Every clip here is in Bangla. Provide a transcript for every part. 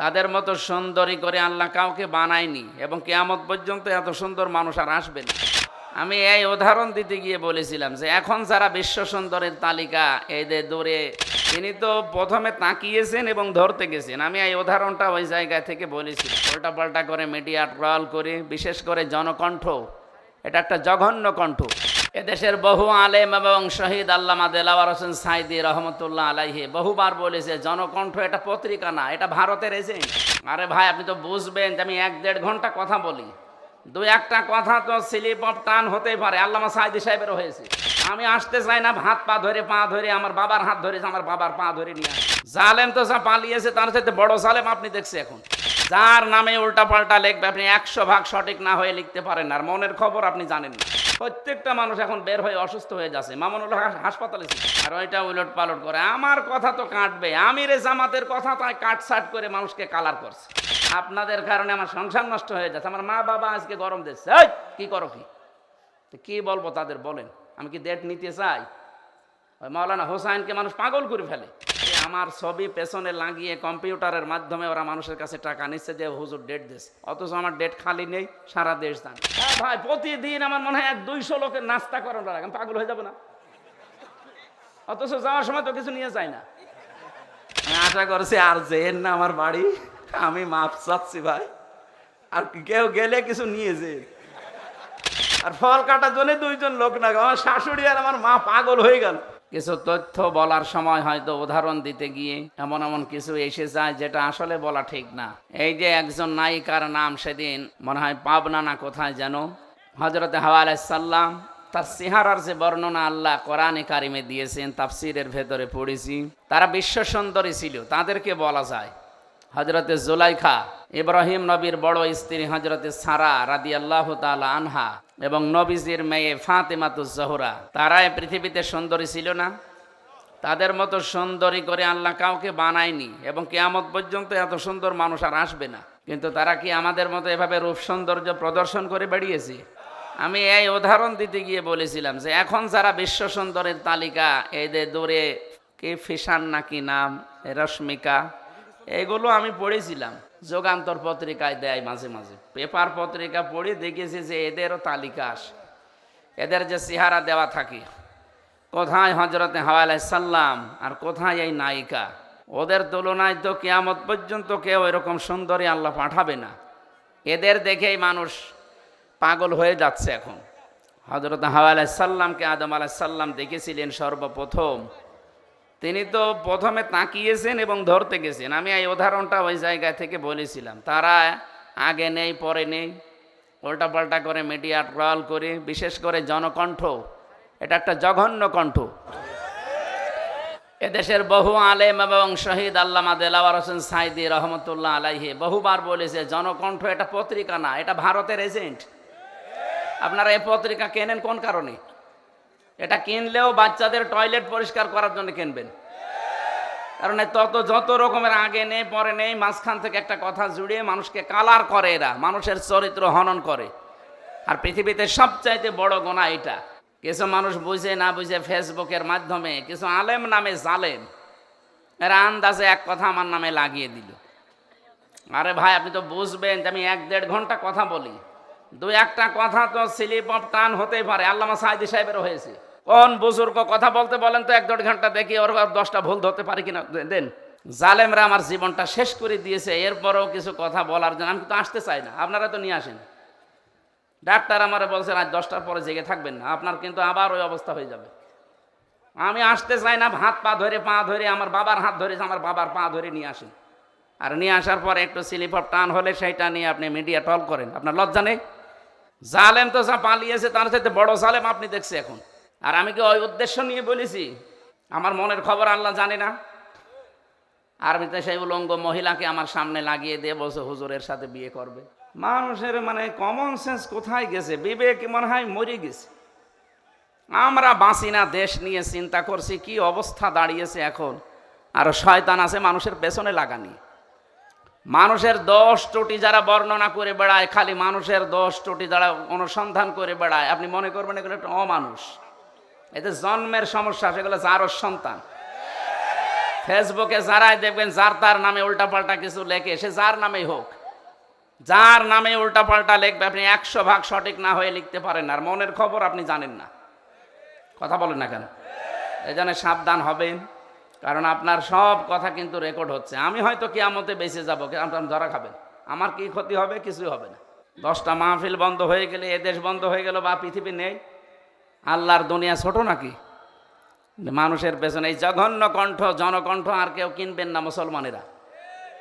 তাদের মতো সুন্দরী করে আল্লাহ কাউকে বানায়নি এবং কেয়ামত পর্যন্ত এত সুন্দর মানুষ আর আসবে না। আমি এই উদাহরণ দিতে গিয়ে বলেছিলাম যে এখন যারা বিশ্ব সুন্দরের তালিকা এদের দূরে, তিনি তো প্রথমে তাকিয়েছেন এবং ধরতে গেছেন। আমি এই উদাহরণটা ওই জায়গা থেকে বলেছি। পাল্টা পাল্টা করে মিডিয়া ট্রল করে, বিশেষ করে জনকণ্ঠ, এটা একটা জঘন্য কণ্ঠ। এদেশের বহু আলেম এবং শহীদ আল্লামা দেলাওয়ার হোসেন সাইদি রহমতুল্লাহ আলাইহি বহুবার বলেছে, জনকণ্ঠ এটা পত্রিকা না, এটা ভারতের এজেন্ট। আরে ভাই, আপনি তো বুঝবেন যে আমি এক দেড় ঘণ্টা কথা বলি। দু একটা কথা তো স্লিপ অফ টান হতেই পারে, আল্লামা সাইদি সাহেবেরও হয়েছে। আমি আসতে চাই না, হাত পা ধরে পা ধরে, আমার বাবার হাত ধরেছে আমার বাবার পা ধরে নিয়ে। জালেম তো যা পালিয়েছে, তার সাথে বড় জালেম আপনি দেখছে এখন। যার নামে উল্টা পাল্টা লিখবে, আপনি একশো ভাগ সঠিক না হয়ে লিখতে পারেন, আর মনের খবর আপনি জানেন না। প্রত্যেকটা মানুষ এখন বের হয়ে অসুস্থ হয়ে যাচ্ছে। মামুনুল হাসপাতালে। আর ওইটা উলট পালট করে। আমার কথা তো কাটবে। আমির জামাতের কথা তাই কাটসাট করে মানুষকে কালার করছে। আপনাদের কারণে আমার সংসার নষ্ট হয়ে যাচ্ছে। আমার মা বাবা আজকে গরম দিচ্ছে। এই, কি করো কি? কি বলব তাদের বলেন। আমি কি ডেট নিতে চাই? ওই মাওলানা হোসাইনকে মানুষ পাগল করে ফেলে। আমার ছবি পেছনে লাগিয়ে কম্পিউটারের মাধ্যমে ওরা মানুষের কাছে টাকা নিচ্ছে যে, হুজুর ডেট দিস। অথচ আমার ডেট খালি নেই, সারা দেশ জানে। হ্যাঁ ভাই, প্রতিদিন আমার মনে হয় এক দুইশো লোকের নাস্তা করানো লাগে পাগল হয়ে যাব না? অথচ যাওয়ার সময় তো কিছু নিয়ে যায় না। আশা করছি আর যেন না আমার বাড়ি, আমি মাপ চাচ্ছি ভাই। আর কেউ গেলে কিছু নিয়ে যে আর ফল কাটার জন্য দুইজন লোক না আমার শাশুড়ি আর আমার মা পাগল হয়ে গেল। কিছু তথ্য বলার সময় হয়তো উদাহরণ দিতে গিয়ে এমন এমন কিছু এসে যায় যেটা আসলে বলা ঠিক না। এই যে একজন নায়িকার নাম সেদিন মনে হয় পাবনা না কোথায় যেন হজরত হাওয়া সাল্লাম তার সিহারার যে বর্ণনা আল্লাহ কোরআনে কারিমে দিয়েছেন, তাফসিরের ভেতরে পড়েছি, তারা বিশ্ব সুন্দরী ছিল, তাদেরকে বলা যায়। হজরতে জোলাইখা, ইব্রাহিম নবীর বড় স্ত্রী হজরতে সারা রাদি আল্লাহ আনহা এবং নবীজির মেয়ে ফাতেমাতুজ জহরা তারা এই পৃথিবীতে সুন্দরী ছিল না? তাদের মতো সুন্দরী করে আল্লাহ কাউকে বানায়নি এবং কেয়ামত পর্যন্ত এত সুন্দর মানুষ আর আসবে না। কিন্তু তারা কি আমাদের মতো এভাবে রূপ সৌন্দর্য প্রদর্শন করে বেরিয়েছে আমি এই উদাহরণ দিতে গিয়ে বলেছিলাম যে এখন যারা বিশ্ব সুন্দরের তালিকা, এদের দূরে কে ফিসান নাকি নাম? রশ্মিকা? এগুলো আমি পড়েছিলাম। যোগান্তর পত্রিকায় দেয় মাঝে মাঝে। পেপার পত্রিকা পড়ে দেখেছি যে এদেরও তালিকা আসে। এদের যে চেহারা দেওয়া থাকে। কোথায় হজরতে হাওয়ালাই সাল্লাম আর কোথায় এই নায়িকা? ওদের তুলনায় তো কেয়ামত পর্যন্ত কেউ এরকম সুন্দরী আল্লাহ পাঠাবে না। এদের দেখেই মানুষ পাগল হয়ে যাচ্ছে এখন। হজরত হাওয়া সাল্লামকে আদম আলাইসাল্লাম দেখেছিলেন সর্বপ্রথম। তিনি তো প্রথমে তাকিয়েছেন এবং ধরতে গেছেন। আমি এই উদাহরণটা ওই জায়গা থেকে বলেছিলাম। তারা আগে নেই, পরে নেই। উল্টাপাল্টা করে মিডিয়া ট্রল করে, বিশেষ করে জনকণ্ঠ। এটা একটা জঘন্য কণ্ঠ। এদেশের বহু আলেম এবং শহীদ আল্লামা দেলাওয়ার হোসেন সাইদি রহমতুল্লাহ আলাইহি বহুবার বলেছে, জনকণ্ঠ এটা পত্রিকা না, এটা ভারতের এজেন্ট। আপনারা এই পত্রিকা কেনেন, কোন কারণে? এটা কিনলেও বাচ্চাদের টয়লেট পরিষ্কার করার জন্য কিনবেন। কারণ তত যত রকমের আগে নেই, পরে নেই, মাঝখান থেকে একটা কথা জুড়িয়ে মানুষকে কালার করে এরা, মানুষের চরিত্র হনন করে। আর পৃথিবীতে সবচাইতে বড় গোনা এটা কিছু মানুষ বুঝে না বুঝে ফেসবুকের মাধ্যমে, কিছু আলেম নামে জালেম। এরা আন্দাজে এক কথা আমার নামে লাগিয়ে দিল। আরে ভাই, আপনি তো বুঝবেন যে আমি এক দেড় ঘণ্টা কথা বলি। দু একটা কথা তো স্লিপ অফ টান হতেই পারে। আল্লামা সাইদি সাহেবেরও হয়েছে। কোন বুজুর্গ কথা বলতে বলেন তো এক দেড় ঘণ্টা দেখি ওর দশটা ভুল ধরতে পারি কিনা। দেন। জালেমরা আমার জীবনটা শেষ করে দিয়েছে, এরপরেও কিছু কথা বলার জন্য। আমি তো আসতে চাই না, আপনারা তো নিয়ে আসেন। ডাক্তার আমারে বলছেন আজ দশটার পরে জেগে থাকবেন না, আপনার কিন্তু আবার ওই অবস্থা হয়ে যাবে। আমি আসতে চাই না, হাত পা ধরে পা ধরে, আমার বাবার হাত ধরে, আমার বাবার পা ধরে নিয়ে আসেন। আর নিয়ে আসার পর একটু স্লিপ অফ টান হলে সেইটা নিয়ে আপনি মিডিয়া টল করেন। আপনার লজ্জা নেই? জালেম তো যা পালিয়েছে তার সাথে বড় জালেম আপনি দেখছে এখন। আর আমি কি ওই উদ্দেশ্য নিয়ে বলেছি? আমার মনের খবর আল্লাহ জানে না। আর আরবিতে সেই উলঙ্গ মহিলাকে আমার সামনে লাগিয়ে দিয়ে বলছে, হুজুরের সাথে বিয়ে করবে। মানুষের মানে কমন সেন্স কোথায় গেছে? বিবেক মনে হয় মরে গেছে। আমরা বাঁচি না, দেশ নিয়ে চিন্তা করছি, কি অবস্থা দাঁড়িয়েছে এখন। আর শয়তান আছে মানুষের পেছনে লাগানি মানুষের দশ ত্রুটি যারা বর্ণনা করে বেড়ায়, খালি মানুষের দশ ত্রুটি যারা অনুসন্ধান করে বেড়ায়, আপনি মনে করবেন এগুলো একটা অমানুষ। এতে জন্মের সমস্যা, সেগুলো যারও সন্তান। ফেসবুকে যারাই দেখবেন যার তার নামে উল্টাপাল্টা কিছু লেখে, সে যার নামেই হোক, যার নামে উল্টাপাল্টা লিখবে, আপনি একশো ভাগ সঠিক না হয়ে লিখতে পারেন। আর মনের খবর আপনি জানেন না। কথা বলেন না কেন? এই জন্য সাবধান হবেন। কারণ আপনার সব কথা কিন্তু রেকর্ড হচ্ছে। আমি হয়তো কিয়ামতে বেঁচে যাব আপনার ধরা খাবেন। আমার কি ক্ষতি হবে? কিছুই হবে না। দশটা মাহফিল বন্ধ হয়ে গেলে, এ দেশ বন্ধ হয়ে গেল বা পৃথিবী নেই। আল্লাহর দুনিয়া ছোট নাকি? মানুষের পেছনে এই জঘন্য কণ্ঠ, জনকণ্ঠ আর কেউ কিনবেন না মুসলমানেরা।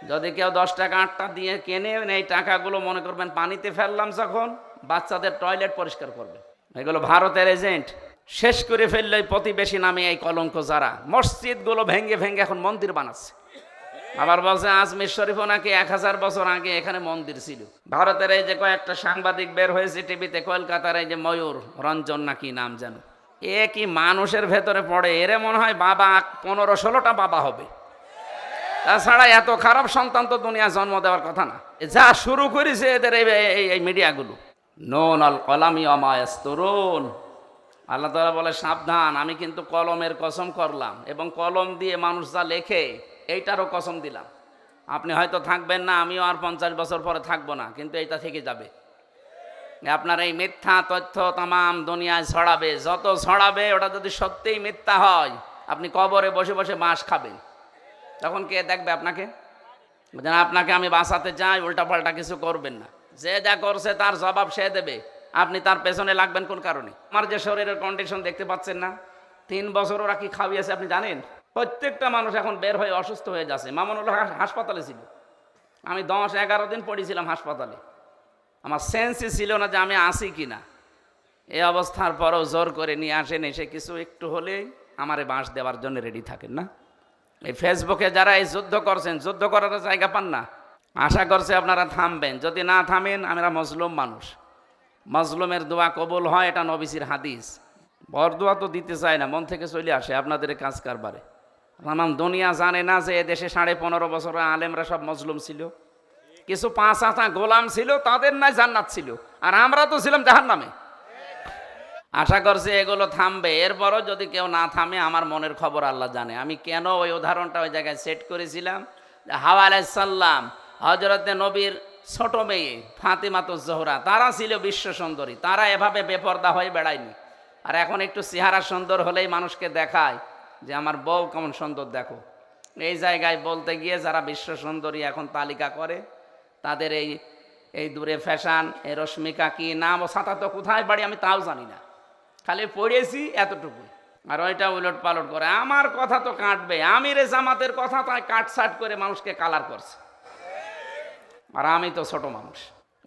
যদি কেউ দশ টাকা আটটা দিয়ে কেনে এই টাকাগুলো মনে করবেন পানিতে ফেললাম যখন, বাচ্চাদের টয়লেট পরিষ্কার করবে। এগুলো ভারতের এজেন্ট শেষ করে ফেললে প্রতিবেশী নামে এই কলঙ্ক যারা। মসজিদগুলো ভেঙ্গে ভেঙ্গে এখন মন্দির বানাচ্ছে। আবার বলছে আজমির শরীফও নাকি এক হাজার বছর আগে এখানে মন্দির ছিল। ভারতের এই যে কয়েকটা সাংবাদিক বের হয়েছে টিভিতে, কলকাতার এই যে ময়ূর, রঞ্জন নাকি নাম যেন। এ কি মানুষের ভেতরে পড়ে? এরে মনে হয় বাবা পনেরো ষোলোটা বাবা হবে। তাছাড়া এত খারাপ সন্তান তো দুনিয়া জন্ম দেওয়ার কথা না। যা শুরু করেছে এদের এই মিডিয়াগুলো। নোন আল কলামি অমায়স্তরুন। আল্লাহ তালা বলে, সাবধান, আমি কিন্তু কলমের কসম করলাম এবং কলম দিয়ে মানুষ যা লেখে, এইটারও কসম দিলাম। আপনি হয়তো থাকবেন না, আমিও আর পঞ্চাশ বছর পরে থাকব না, কিন্তু এইটা থেকে যাবে। আপনার এই মিথ্যা তথ্য তামাম দুনিয়ায় ছড়াবে, যত ছড়াবে, ওটা যদি সত্যিই মিথ্যা হয়, আপনি কবরে বসে বসে বাঁশ খাবেন। তখন কে দেখবে আপনাকে? যেন আপনাকে আমি বাঁচাতে চাই, উল্টাপাল্টা কিছু করবেন না। যে যা করছে তার জবাব সে দেবে। আপনি তার পেছনে লাগবেন কোন কারণে? আমার যে শরীরের কন্ডিশন দেখতে পাচ্ছেন না। তিন বছর ওরা কি খাওয়িয়েছে আপনি জানেন? প্রত্যেকটা মানুষ এখন বের হয়ে অসুস্থ হয়ে যাচ্ছে। মামুনুল হাসপাতালে ছিল। আমি দশ এগারো দিন পড়েছিলাম হাসপাতালে। আমার সেন্সই ছিল না যে আমি আসি কি না এই অবস্থার পরও জোর করে নিয়ে আসেন, এসে কিছু একটু হলেই আমারে বাঁশ দেওয়ার জন্য রেডি থাকেন না। এই ফেসবুকে যারা এই যুদ্ধ করছেন, যুদ্ধ করার জায়গা পান না। আশা করছে আপনারা থামবেন। যদি না থামেন, আমরা মজলুম মানুষ। মজলুমের দোয়া কবল হয়, এটা নবিসির হাদিস। বরদোয়া তো দিতে চায় না, মন থেকে চলে আসে আপনাদের কাজ কারবারে। আমার দুনিয়া জানে না যে এদেশে সাড়ে পনেরো বছর আলেমরা সব মজলুম ছিল। কিছু পাঁচ আতা গোলাম ছিল, তাদের নাই জান্নাত ছিল। আর আমরা তো ছিলাম জাহান নামে আশা করছি এগুলো থামবে। এরপরও যদি কেউ না থামে, আমার মনের খবর আল্লাহ জানে। আমি কেন ওই উদাহরণটা ওই জায়গায় সেট করেছিলাম? হাওয়া আলাইসাল্লাম হজরতে নবীর ছোট মেয়ে ফাতিমাতুজ জোহরা, তারা ছিল বিশ্ব সুন্দরী, তারা এভাবে বেপর্দা হয়ে বেড়ায়নি। আর এখন একটু চেহারা সুন্দর হলেই মানুষকে দেখায় যে আমার বউ কেমন সুন্দর, দেখো। এই জায়গায় বলতে গিয়ে যারা বিশ্ব সুন্দরী এখন তালিকা করে, তাদের এই এই দূরে ফ্যাশান এই রশ্মিকা কি নাম ও সাঁতা তো কোথায় বাড়ি আমি তাও জানি না। খালি পড়েছি এতটুকু আর ওইটা উলট পালট করে, আমার কথা তো কাটবে, আমির জামাতের কথা তাই কাটসাট করে মানুষকে কালার করছে। আর আমি তো ছোট মানুষ।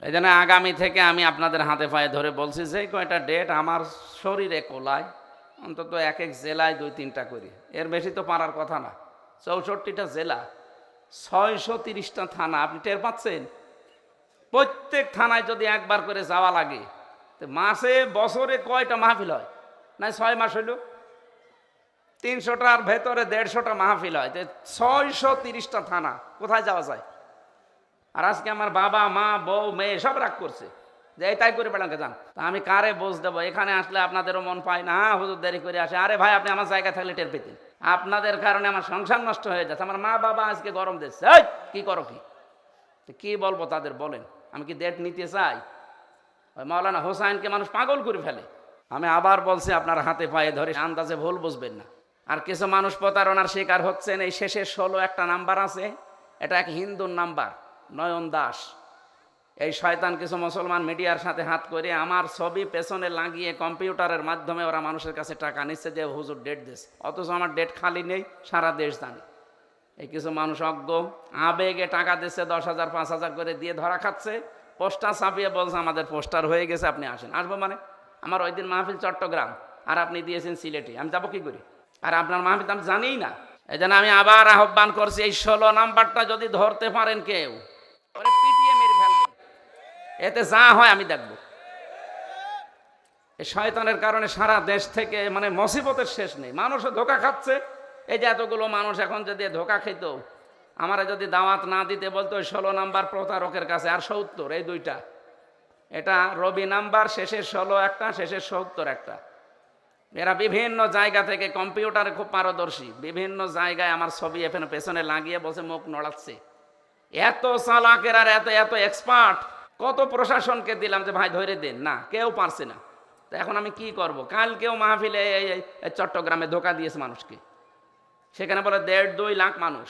এই জন্য আগামী থেকে আমি আপনাদের হাতে পায়ে ধরে বলছি, যে কয়টা ডেট আমার শরীরে কোলায়, অন্তত এক এক জেলায় দুই তিনটা করি। এর বেশি তো পারার কথা না। চৌষট্টিটা জেলা, ছয়শো তিরিশটা থানা, আপনি টের পাচ্ছেন? প্রত্যেক থানায় যদি একবার করে যাওয়া লাগে, তো মাসে, বছরে কয়টা মাহফিল হয়? না ছয় মাস হইল? তিনশোটার ভেতরে দেড়শোটা মাহফিল হয়। তো ছয়শো তিরিশটা থানা, কোথায় যাওয়া যায়? আর আজকে আমার বাবা মা বউ মেয়ে সব রাগ করছে। যে তাই করে বেড়াকে যান। তা আমি কারে বোঝ দেবো? এখানে আসলে আপনাদেরও মন পায় না। হ্যাঁ, হুজুর দেরি করে আসে। আরে ভাই আপনি আমার জায়গায় থাকলে টের পেতেন। আপনাদের কারণে আমার সংসার নষ্ট হয়ে যাচ্ছে। আমার মা বাবা আজকে গরম দিচ্ছে। কি করো কি? কি বলব তাদের? বলেন। আমি কি ডেট নিতে চাই? ওই মাওলানা হোসাইনকে মানুষ পাগল করে ফেলে। আমি আবার বলছি আপনার হাতে পায়ে ধরে আন্দাজে ভুল বুঝবেন না। আর কিছু মানুষ প্রতারণার শিকার হচ্ছেন। এই শেষের ষোলো একটা নাম্বার আছে। এটা এক হিন্দুর নাম্বার। নয়ন দাস। এই শয়তান কিছু মুসলমান মিডিয়ার সাথে হাত করে আমার ছবি পেছনে লাগিয়ে কম্পিউটারের মাধ্যমে ওরা মানুষের কাছে টাকা নিচ্ছে যে হুজুর ডেট দিস অথচ আমার ডেট খালি নেই, সারা দেশ জানে। এই কিছু মানুষ অজ্ঞ, আবেগে টাকা দিচ্ছে, দশ হাজার, পাঁচ হাজার করে দিয়ে ধরা খাচ্ছে। পোস্টার ছাপিয়ে বলছে, আমাদের পোস্টার হয়ে গেছে, আপনি আসেন। আসব মানে? আমার ওই দিন মাহফিল চট্টগ্রাম, আর আপনি দিয়েছেন সিলেটে। আমি যাব কি করি? আর আপনার মাহফিল আমি জানিই না। এই আমি আবার আহ্বান করছি, এই ষোলো নাম্বারটা যদি ধরতে পারেন কেউ ওরে পিটিয়ে মেরে ফেলবেন এতে যা হয় আমি দেখব। এই শয়তানের কারণে সারা দেশ থেকে মানে মসিবতের শেষ নেই। মানুষও ধোকা খাচ্ছে। এই যে এতগুলো মানুষ এখন যদি ধোকা খেত, আমারে যদি দাওয়াত না দিতে বলতো ষোলো নাম্বার প্রতারকের কাছে আর সত্তর, এই দুইটা। এটা রবি নাম্বার, শেষের ষোলো একটা, শেষের সত্তর একটা। এরা বিভিন্ন জায়গা থেকে কম্পিউটারে খুব পারদর্শী। বিভিন্ন জায়গায় আমার ছবি এখানে পেছনে লাগিয়ে বসে মুখ নড়াচ্ছে। এত চালাকের আর এত এত এক্সপার্ট কত প্রশাসনকে দিলাম যে, ভাই, ধরে দেন। না, কেউ পারছে না। তো এখন আমি কি করব? কালকেও মাহফিলে চট্টগ্রামে ধোকা দিয়েছে মানুষকে। সেখানে বলে, দেড় দুই লাখ মানুষ।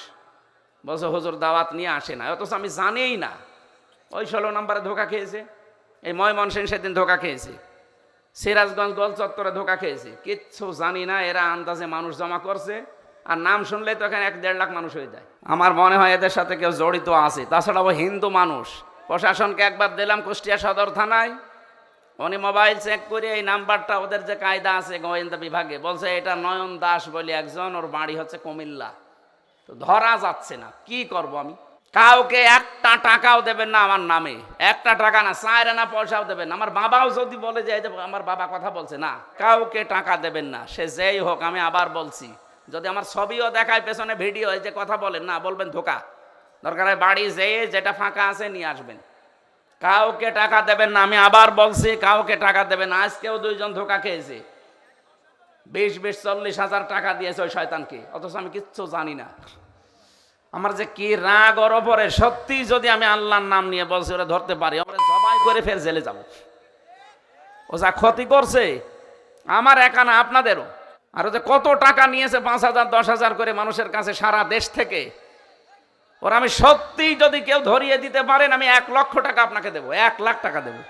বলছে, হুজুর, দাওয়াত নিয়ে আসে না। অথচ আমি জানিই না। ওই ষোলো নম্বরে ধোকা খেয়েছে। এই ময়মনসিং সেদিন ধোকা খেয়েছে। সিরাজগঞ্জ গোল চত্বরে ধোকা খেয়েছে। কিচ্ছু জানি না এরা আন্দাজে মানুষ জমা করছে। আর নাম শুনলে তো এখানে এক দেড় লাখ মানুষ হয়ে যায়। আমার মনে হয় এদের সাথে কেউ জড়িত আছে। তাছাড়া ও হিন্দু মানুষ। প্রশাসনকে একবার দিলাম কুষ্টিয়া সদর থানায়। উনি মোবাইল চেক করে এই নাম্বারটা, ওদের যে কায়দা আছে গোয়েন্দা বিভাগে, বলছে এটা নয়ন দাস বলে একজন, ওর বাড়ি হচ্ছে কুমিল্লা। তো ধরা যাচ্ছে না, কি করব আমি? কাউকে একটা টাকাও দেবেন না আমার নামে, একটা টাকা না চায় না পয়সাও দেবেন আমার বাবাও যদি বলে যে আমার বাবা কথা বলছে, না, কাউকে টাকা দেবেন না, সে যেই হোক আমি আবার বলছি। যদি আমার ছবিও দেখায় পেছনে ভিডিও, এই যে কথা বলেন, না, বলবেন ধোকা। দরকার হয় বাড়ি যেয়ে যেটা ফাঁকা আছে নিয়ে আসবেন। কাউকে টাকা দেবেন না, আমি আবার বলছি, কাউকে টাকা দেবেন আজকেও দুইজন ধোকা খেয়েছে। বিশ বিশ, চল্লিশ হাজার টাকা দিয়েছে ওই শয়তানকে। অথচ আমি কিচ্ছু জানি না। আমার যে কি রাগ ওর ওপরে, সত্যি যদি আমি আল্লাহর নাম নিয়ে বলছি, ওরা ধরতে পারি আমরা জবাই করে ফের জেলে যাব। ও যা ক্ষতি করছে, আমার একা না, আপনাদেরও। আর যে কত টাকা নিয়েছে, পাঁচ হাজার, দশ হাজার করে মানুষের কাছে সারা দেশ থেকে। ওরা আমি সত্যিই যদি কেউ ধরিয়ে দিতে পারেন, আমি এক লক্ষ টাকা আপনাকে দেবো, এক লাখ টাকা দেবো।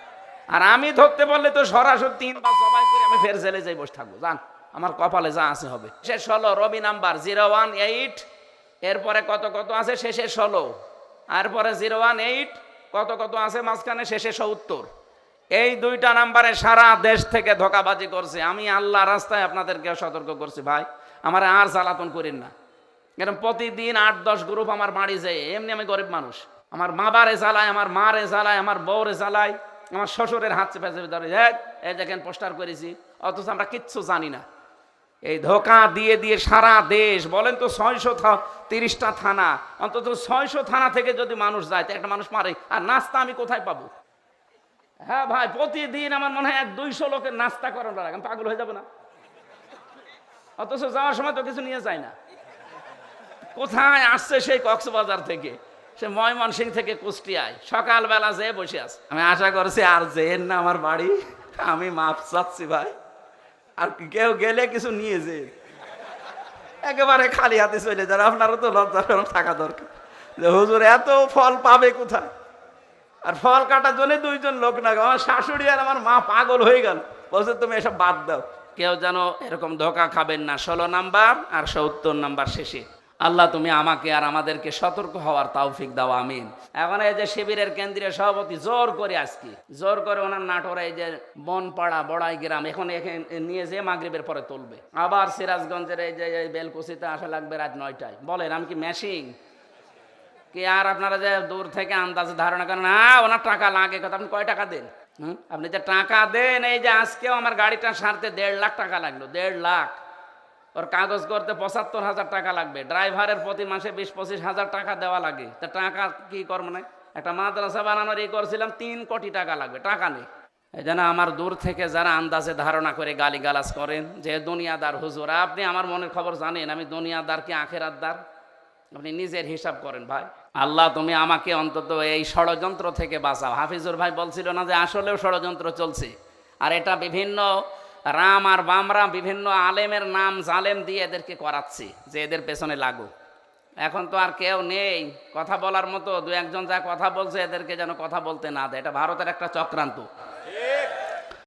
আর আমি ধরতে পারলে তো সরাসরি তিন পাঁচ জবাই করে আমি ফের জেলে যাই, বসে থাকব। জান আমার কপালে যা আছে হবে। শেষ হলো, Robi number zero one eight. এরপরে কত কত আছে? শেষে ষোলো। এরপরে জিরো ওয়ান এইট। কত কত আছে মাঝখানে? শেষে সত্তর। এই দুইটা নাম্বারে সারা দেশ থেকে ধোকাবাজি করছে। আমি আল্লাহ রাস্তায় আপনাদেরকে সতর্ক করছি, ভাই। আমার আর জ্বালাতন করেন না। এরকম প্রতিদিন আট দশ গ্রুপ আমার বাড়ি যায়। এমনি আমি গরিব মানুষ। আমার বাবারে জ্বালায় আমার মা রে জ্বালায় আমার বউরে জ্বালায় আমার শ্বশুরের হাত চেপে চেপে ধরে "এই, দেখেন পোস্টার করেছি। অথচ আমরা কিচ্ছু জানি না। এই ধোকা দিয়ে দিয়ে সারা দেশ বলেন তো ছয়শো তিরিশটা থানা অন্তত ছয়শো থানা থেকে যদি মানুষ যায় তো একটা মানুষ মারে। আর নাস্তা আমি কোথায় পাবো? হ্যাঁ ভাই প্রতিদিন আমার মনে হয় এক দুইশো লোকের নাস্তা করানো লাগে পাগল হয়ে যাব না। অথচ যাওয়ার সময় তো কিছু নিয়ে যায় না। কোথায় আসছে সেই কক্সবাজার থেকে? সে ময়মনসিং থেকে কুষ্টিয়ায়। সকালবেলা যেয়ে বসে আছে। আমি আশা করছি আর যেন না আমার বাড়ি। আমি মাপ চাচ্ছি ভাই। আর কেউ গেলে কিছু নিয়ে যে একেবারে খালি হাতে চলে যান। আপনারও তো লজ্জা থাকা দরকার। যে হুজুর, এত ফল পাবে কোথায়? আর ফল কাটার জন্য দুইজন লোক না আমার শাশুড়ি আর আমার মা পাগল হয়ে গেল। বলছে, তুমি এসব বাদ দাও। কেউ যেন এরকম ধোকা খাবেন না। ষোলো নাম্বার আর সত্তর নাম্বার শেষে। আল্লাহ তুমি আমাকে আর আমাদেরকে সতর্ক হওয়ার তৌফিক দাও, আমিন। এখন এই যে শিবিরের কেন্দ্রীয় সভাপতি জোর করে আজকে, জোর করে ওনার নাটোরে এই যে বনপাড়া বড়াই গ্রাম এখন এখানে নিয়ে যেয়ে মাগরিবের পরে তুলবে। আবার সিরাজগঞ্জের এই যে বেলকুচিতে আসা লাগবে রাত নয়টায়। বলেন, আমি কি মেশিং কি আর আপনারা যে দূর থেকে আন্দাজে ধারণা করেন, না, ওনার টাকা লাগে কথা আপনি কয় টাকা দেন? আপনি যে টাকা দেন, এই যে আজকেও আমার গাড়িটা সারতে দেড় লাখ টাকা লাগল, দেড় লাখ। ওর কাগজ করতে পঁচাত্তর হাজার টাকা লাগবে। ড্রাইভারের প্রতি মাসে বিশ, পঁচিশ হাজার টাকা দেওয়া লাগে। তা টাকা কি করব না? একটা মাদ্রাসা বানানোর এই করছিলাম, তিন কোটি টাকা লাগবে, টাকা নেই। এই জন্য আমার দূর থেকে যারা আন্দাজে ধারণা করে গালি গালিগালাজ করেন যে, দুনিয়াদার হুজুর, আপনি আমার মনের খবর জানেন, আমি দুনিয়াদার কি আখেরাতদার আপনি নিজের হিসাব করেন, ভাই। আল্লাহ, তুমি আমাকে অন্তত এই ষড়যন্ত্র থেকে বাঁচাও। হাফিজুর ভাই বলছিল না যে, আসলেও ষড়যন্ত্র চলছে। আর এটা বিভিন্ন রাম আর বামরা বিভিন্ন আলেমের নাম জালেম দিয়ে এদেরকে করাচ্ছি, যে এদের পেছনে লাগু। এখন তো আর কেউ নেই, কথা বলার মতো দু একজন যা কথা বলছে এদেরকে যেন কথা বলতে না দেয়। এটা ভারতের একটা চক্রান্ত।